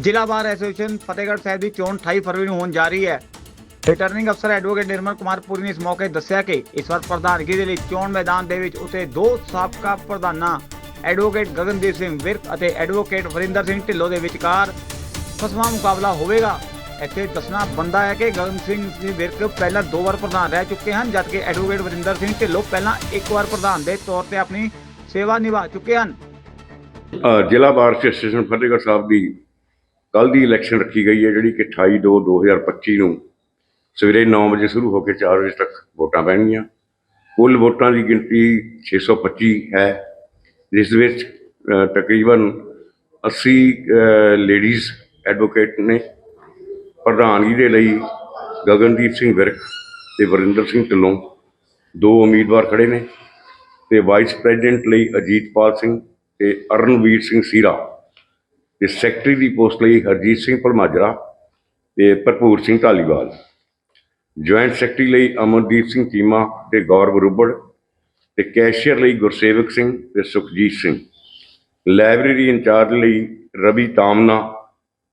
ਜ਼ਿਲ੍ਹਾ bar association Fatehgarh Sahib ਦੀ ਚੋਣ 28 ਫਰਵਰੀ ਨੂੰ ਹੋਣ ਜਾ ਰਹੀ ਹੈ। ਰਿਟਰਨਿੰਗ ਅਫਸਰ ਐਡਵੋਕੇਟ ਨਿਰਮਲ ਕੁਮਾਰ ਪੁਰੀ ਨੇ ਇਸ ਮੌਕੇ ਦੱਸਿਆ ਕਿ ਇਸ ਵਾਰ ਪ੍ਰਧਾਨਗੀ ਦੇ ਲਈ ਚੋਣ ਮੈਦਾਨ ਦੇ ਵਿੱਚ ਉਤੇ ਦੋ ਸਾਬਕਾ ਪ੍ਰਧਾਨਾਂ ਐਡਵੋਕੇਟ ਗਗਨਦੀਪ ਸਿੰਘ ਵਿਰਕ ਅਤੇ ਐਡਵੋਕੇਟ ਵਰਿੰਦਰ ਸਿੰਘ ਢਿੱਲੋਂ ਦੇ ਵਿਚਕਾਰ ਫਸਵਾ ਮੁਕਾਬਲਾ ਹੋਵੇਗਾ। ਇੱਥੇ ਦੱਸਣਾ ਬੰਦਾ ਹੈ ਕਿ ਗਗਨ ਸਿੰਘ ਵਿਰਕ ਪਹਿਲਾਂ ਦੋ ਵਾਰ ਪ੍ਰਧਾਨ ਰਹਿ ਚੁੱਕੇ ਹਨ, ਜਦਕਿ ਐਡਵੋਕੇਟ ਵਰਿੰਦਰ ਸਿੰਘ ਢਿੱਲੋਂ ਪਹਿਲਾਂ ਇੱਕ ਵਾਰ ਪ੍ਰਧਾਨ ਦੇ ਤੌਰ ਤੇ ਆਪਣੀ ਸੇਵਾ ਨਿਭਾ ਚੁੱਕੇ ਹਨ। ਜ਼ਿਲ੍ਹਾ ਬਾਰ ਐਸੋਸੀਏਸ਼ਨ ਫਤਿਹਗੜ੍ਹ ਸਾਹਿਬ ਦੀ ਕੱਲ ਦੀ ਇਲੈਕਸ਼ਨ ਰੱਖੀ ਗਈ ਹੈ, ਜਿਹੜੀ ਕਿ 28 ਦੋ 2025 ਨੂੰ ਸਵੇਰੇ 9 ਵਜੇ ਸ਼ੁਰੂ ਹੋ ਕੇ 4 ਵਜੇ ਤੱਕ ਵੋਟਾਂ ਪੈਣਗੀਆਂ। ਕੁੱਲ ਵੋਟਾਂ ਦੀ ਗਿਣਤੀ 625 ਹੈ, ਜਿਸ ਵਿੱਚ ਤਕਰੀਬਨ 80 ਲੇਡੀਜ਼ ਐਡਵੋਕੇਟ ਨੇ, ਪ੍ਰਧਾਨਗੀ ਦੇ ਲਈ ਗਗਨਦੀਪ ਸਿੰਘ ਵਿਰਕ ਤੇ ਵਰਿੰਦਰ ਸਿੰਘ ਢਿੱਲੋਂ ਦੋ ਉਮੀਦਵਾਰ ਖੜੇ ਨੇ ਤੇ ਵਾਈਸ ਪ੍ਰੈਜ਼ੀਡੈਂਟ ਲਈ ਅਜੀਤਪਾਲ ਸਿੰਘ ਤੇ ਅਰਨਵੀਰ ਸਿੰਘ ਸੀਰਾ। ਤੇ ਸੈਕਟਰੀ ਦੀ ਪੋਸਟ ਲਈ ਹਰਜੀਤ ਸਿੰਘ ਭਲਮਾਜਰਾ ਤੇ ਭਰਪੂਰ ਸਿੰਘ ਧਾਲੀਵਾਲ। ਜੁਆਇੰਟ ਸੈਕਟਰੀ ਲਈ ਅਮਨਦੀਪ ਸਿੰਘ ਚੀਮਾ ਤੇ ਗੌਰਵ ਰੁੱਬੜ ਤੇ ਕੈਸ਼ੀਅਰ ਲਈ ਗੁਰਸੇਵਕ ਸਿੰਘ ਤੇ ਸੁਖਜੀਤ ਸਿੰਘ। ਲਾਇਬ੍ਰੇਰੀ ਇੰਚਾਰਜ ਲਈ ਰਵੀ ਤਾਮਨਾ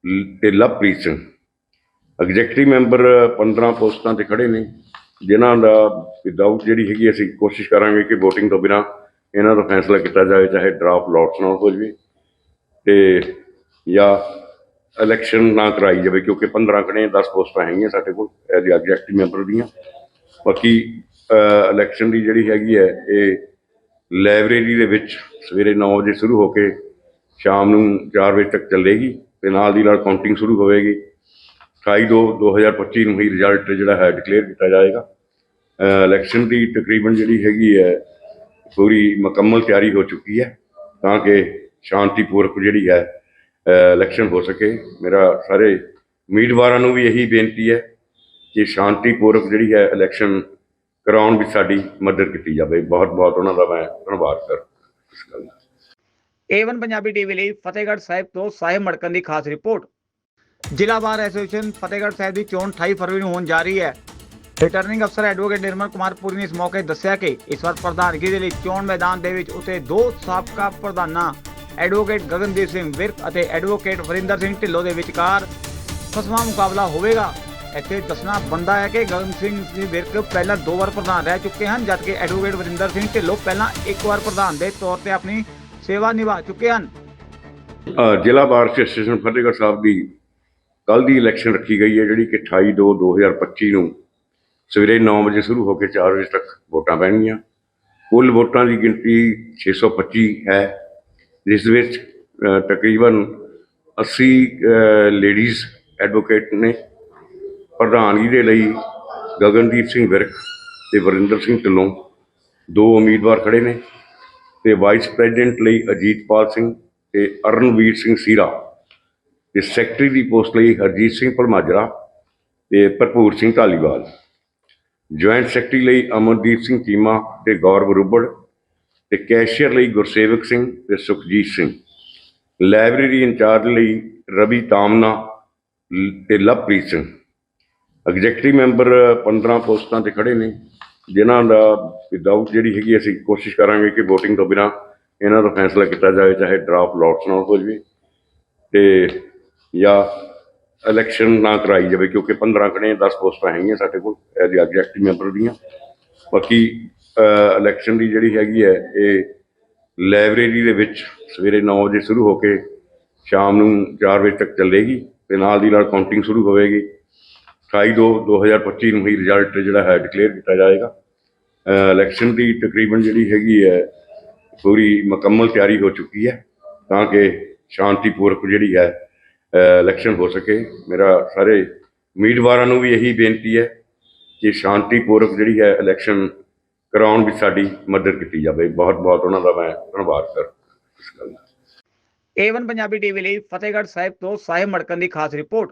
ਲ- ਤੇ ਲਵਪ੍ਰੀਤ ਸਿੰਘ। ਐਗਜ਼ੈਕਟਿਵ ਮੈਂਬਰ 15 ਪੋਸਟਾਂ ਤੇ ਖੜੇ ਨੇ, ਜਿਨ੍ਹਾਂ ਦਾ ਵਿਦਆਊਟ ਜਿਹੜੀ ਹੈਗੀ ਅਸੀਂ ਕੋਸ਼ਿਸ਼ ਕਰਾਂਗੇ ਕਿ VOTING ਤੋਂ ਬਿਨਾ ਇਹਨਾਂ ਦਾ ਫੈਸਲਾ ਕੀਤਾ ਜਾਵੇ, ਚਾਹੇ ਡਰਾਫਟ ਲੋਟਸ ਨਾਲ ਹੋ ਜਾਵੇ ਤੇ ਜਾਂ ਇਲੈਕਸ਼ਨ ਨਾ ਕਰਾਈ ਜਾਵੇ, ਕਿਉਂਕਿ 15 ਖੜੇ 10 ਪੋਸਟਾਂ ਹੈਗੀਆਂ ਸਾਡੇ ਕੋਲ ਐਜ਼ ਐਗਜ਼ੈਕਟਿਵ ਮੈਂਬਰ ਦੀਆਂ ਬਾਕੀ ਇਲੈਕਸ਼ਨ ਦੀ ਜਿਹੜੀ ਹੈਗੀ ਹੈ, ਇਹ ਲਾਇਬ੍ਰੇਰੀ ਦੇ ਵਿੱਚ ਸਵੇਰੇ 9 ਵਜੇ ਸ਼ੁਰੂ ਹੋ ਕੇ ਸ਼ਾਮ ਨੂੰ 4 ਵਜੇ ਤੱਕ ਚੱਲੇਗੀ, ਤੇ ਨਾਲ ਦੀ ਨਾਲ ਕਾਊਂਟਿੰਗ ਸ਼ੁਰੂ ਹੋਵੇਗੀ। 28 ਦੋ 2025 ਨੂੰ ਹੀ ਰਿਜ਼ਲਟ ਜਿਹੜਾ ਹੈ ਡਿਕਲੇਅਰ ਕੀਤਾ ਜਾਏਗਾ। ਇਲੈਕਸ਼ਨ ਦੀ ਤਕਰੀਬਨ ਜਿਹੜੀ ਹੈਗੀ ਹੈ, ਪੂਰੀ ਮੁਕੰਮਲ ਤਿਆਰੀ ਹੋ ਚੁੱਕੀ ਹੈ, ਤਾਂ ਕਿ ਸ਼ਾਂਤੀਪੂਰਵਕ ਜਿਹੜੀ ਹੈ ਇਲੈਕਸ਼ਨ ਹੋ ਸਕੇ। ਮੇਰਾ ਸਾਰੇ ਉਮੀਦਵਾਰਾਂ ਨੂੰ ਵੀ ਇਹੀ ਬੇਨਤੀ ਹੈ ਕਿ ਸ਼ਾਂਤੀਪੂਰਵਕ ਜਿਹੜੀ ਹੈ ਇਲੈਕਸ਼ਨ ਕਰਾਉਣ ਵਿੱਚ ਸਾਡੀ ਮਦਦ ਕੀਤੀ ਜਾਵੇ। ਬਹੁਤ ਬਹੁਤ ਉਹਨਾਂ ਦਾ ਮੈਂ ਧੰਨਵਾਦ ਕਰ ਇਸ ਗੱਲ ਏਵਨ ਪੰਜਾਬੀ ਟੀਵੀ ਲਈ ਫਤਿਹਗੜ੍ਹ ਸਾਹਿਬ ਤੋਂ ਸਾਹਿਬ ਮੜਕਨ ਦੀ ਖਾਸ ਰਿਪੋਰਟ। ਜ਼ਿਲ੍ਹਾ ਬਾਰ ਐਸੋਸੀਏਸ਼ਨ ਫਤਿਹਗੜ੍ਹ ਸਾਹਿਬ ਦੀ ਚੋਣ 28 ਫਰਵਰੀ ਨੂੰ ਹੋਣ ਜਾ ਰਹੀ ਹੈ। ਰਿਟਰਨਿੰਗ ਅਫਸਰ ਐਡਵੋਕੇਟ ਨਿਰਮਲ ਕੁਮਾਰ ਪੁਰੀ ਨੇ ਇਸ ਮੌਕੇ ਦੱਸਿਆ ਕਿ ਇਸ ਵਾਰ ਪ੍ਰਧਾਨਗੀ ਦੇ ਲਈ ਚੋਣ ਮੈਦਾਨ ਦੇ ਵਿੱਚ ਉਤੇ ਦੋ ਸਾਬਕਾ ਪ੍ਰਧਾਨਾਂ ਐਡਵੋਕੇਟ ਗਗਨਦੀਪ ਸਿੰਘ ਵਿਰਕ ਅਤੇ ਐਡਵੋਕੇਟ ਵਰਿੰਦਰ ਸਿੰਘ ਢਿੱਲੋਂ ਦੇ ਵਿਚਕਾਰ ਫਸਵਾ ਮੁਕਾਬਲਾ ਹੋਵੇਗਾ। ਇੱਥੇ ਦੱਸਣਾ ਬੰਦਾ ਹੈ ਕਿ ਗਗਨ ਸਿੰਘ ਜੀ ਵਿਰਕ ਪਹਿਲਾਂ ਦੋ ਵਾਰ ਪ੍ਰਧਾਨ ਰਹਿ ਚੁੱਕੇ ਹਨ, ਜਦਕਿ ਐਡਵੋਕੇਟ ਵਰਿੰਦਰ ਸਿੰਘ ਢਿੱਲੋਂ ਪਹਿਲਾਂ ਇੱਕ ਵਾਰ ਪ੍ਰਧਾਨ ਦੇ ਤੌਰ ਤੇ ਆਪਣੀ ਸੇਵਾ ਨਿਭਾ ਚੁੱਕੇ ਹਨ। ਜ਼ਿਲ੍ਹਾ ਬਾਰ ਐਸੋਸੀਏਸ਼ਨ ਫਤਿਹਗੜ੍ਹ ਸਾਹਿਬ ਦੀ ਕੱਲ ਦੀ ਇਲੈਕਸ਼ਨ ਰੱਖੀ ਗਈ ਹੈ, ਜਿਹੜੀ ਕਿ 28 ਦੋ 2025 ਨੂੰ ਸਵੇਰੇ 9 ਵਜੇ ਸ਼ੁਰੂ ਹੋ ਕੇ 4 ਵਜੇ ਤੱਕ ਵੋਟਾਂ ਪੈਣਗੀਆਂ। ਕੁੱਲ ਵੋਟਾਂ ਦੀ ਗਿਣਤੀ 625 ਹੈ। ਜਿਸ ਵਿੱਚ ਤਕਰੀਬਨ 80 ਲੇਡੀਜ਼ ਐਡਵੋਕੇਟ ਨੇ, ਪ੍ਰਧਾਨਗੀ ਦੇ ਲਈ ਗਗਨਦੀਪ ਸਿੰਘ ਵਿਰਕ ਤੇ ਵਰਿੰਦਰ ਸਿੰਘ ਢਿੱਲੋਂ ਦੋ ਉਮੀਦਵਾਰ ਖੜੇ ਨੇ ਤੇ ਵਾਈਸ ਪ੍ਰੈਜ਼ੀਡੈਂਟ ਲਈ ਅਜੀਤਪਾਲ ਸਿੰਘ ਤੇ ਅਰਨਵੀਰ ਸਿੰਘ ਸੀਰਾ ਤੇ ਸੈਕਟਰੀ ਦੀ ਪੋਸਟ ਲਈ ਹਰਜੀਤ ਸਿੰਘ ਭਲਮਾਜਰਾ ਤੇ ਭਰਪੂਰ ਸਿੰਘ ਧਾਲੀਵਾਲ। ਜੁਆਇੰਟ ਸੈਕਟਰੀ ਲਈ ਅਮਰਦੀਪ ਸਿੰਘ ਚੀਮਾ ਤੇ ਗੌਰਵ ਰੁੱਬੜ ਤੇ ਕੈਸ਼ੀਅਰ ਲਈ ਗੁਰਸੇਵਕ ਸਿੰਘ ਤੇ ਸੁਖਜੀਤ ਸਿੰਘ। ਲਾਇਬ੍ਰੇਰੀ ਇੰਚਾਰਜ ਲਈ ਰਵੀ ਤਾਮਨਾ ਲ- ਤੇ ਲਵਪ੍ਰੀਤ ਸਿੰਘ। ਐਗਜ਼ੈਕਟਿਵ ਮੈਂਬਰ 15 ਪੋਸਟਾਂ ਤੇ ਖੜੇ ਨੇ, ਜਿਨ੍ਹਾਂ ਦਾ ਵਿਦਆਊਟ ਜਿਹੜੀ ਹੈਗੀ ਅਸੀਂ ਕੋਸ਼ਿਸ਼ ਕਰਾਂਗੇ ਕਿ VOTING ਤੋਂ ਬਿਨਾ ਇਹਨਾਂ ਦਾ ਫੈਸਲਾ ਕੀਤਾ ਜਾਵੇ, ਚਾਹੇ ਡਰਾਫਟ ਲੋਟਸ ਨਾਲ ਹੋ ਜਾਵੇ ਤੇ ਜਾਂ ਇਲੈਕਸ਼ਨ ਨਾ ਕਰਾਈ ਜਾਵੇ, ਕਿਉਂਕਿ 15 ਖੜੇ 10 ਪੋਸਟਾਂ ਹੈਗੀਆਂ ਸਾਡੇ ਕੋਲ ਐਜ਼ ਐਗਜ਼ੈਕਟਿਵ ਮੈਂਬਰ ਦੀਆਂ। ਬਾਕੀ ਇਲੈਕਸ਼ਨ ਦੀ ਜਿਹੜੀ ਹੈਗੀ ਹੈ, ਇਹ ਲਾਇਬ੍ਰੇਰੀ ਦੇ ਵਿੱਚ ਸਵੇਰੇ 9 ਵਜੇ ਸ਼ੁਰੂ ਹੋ ਕੇ ਸ਼ਾਮ ਨੂੰ 4 ਵਜੇ ਤੱਕ ਚੱਲੇਗੀ ਤੇ ਨਾਲ ਦੀ ਨਾਲ ਕਾਊਂਟਿੰਗ ਸ਼ੁਰੂ ਹੋਵੇਗੀ। 28 ਦੋ 2025 ਨੂੰ ਹੀ ਰਿਜ਼ਲਟ ਜਿਹੜਾ ਹੈ ਡਿਕਲੇਅਰ ਕੀਤਾ ਜਾਏਗਾ। ਇਲੈਕਸ਼ਨ ਦੀ ਤਕਰੀਬਨ ਜਿਹੜੀ ਹੈਗੀ ਹੈ, ਪੂਰੀ ਮੁਕੰਮਲ ਤਿਆਰੀ ਹੋ ਚੁੱਕੀ ਹੈ ਤਾਂ ਕਿ ਸ਼ਾਂਤੀਪੂਰਕ ਜਿਹੜੀ ਹੈ ਇਲੈਕਸ਼ਨ ਹੋ ਸਕੇ। ਮੇਰਾ ਸਾਰੇ ਉਮੀਦਵਾਰਾਂ ਨੂੰ ਵੀ ਇਹੀ ਬੇਨਤੀ ਹੈ ਕਿ ਸ਼ਾਂਤੀਪੂਰਵਕ ਜਿਹੜੀ ਹੈ ਇਲੈਕਸ਼ਨ ਕਰਾਉਣ ਵਿੱਚ ਸਾਡੀ ਮਦਦ ਕੀਤੀ ਜਾਵੇ। ਬਹੁਤ ਬਹੁਤ ਉਹਨਾਂ ਦਾ ਮੈਂ ਧੰਨਵਾਦ ਕਰ ਏਵਨ ਪੰਜਾਬੀ ਟੀਵੀ ਲਈ ਫਤਿਹਗੜ੍ਹ ਸਾਹਿਬ ਤੋਂ ਸਾਹਿਬ ਮੜਕਨ ਦੀ ਖਾਸ ਰਿਪੋਰਟ।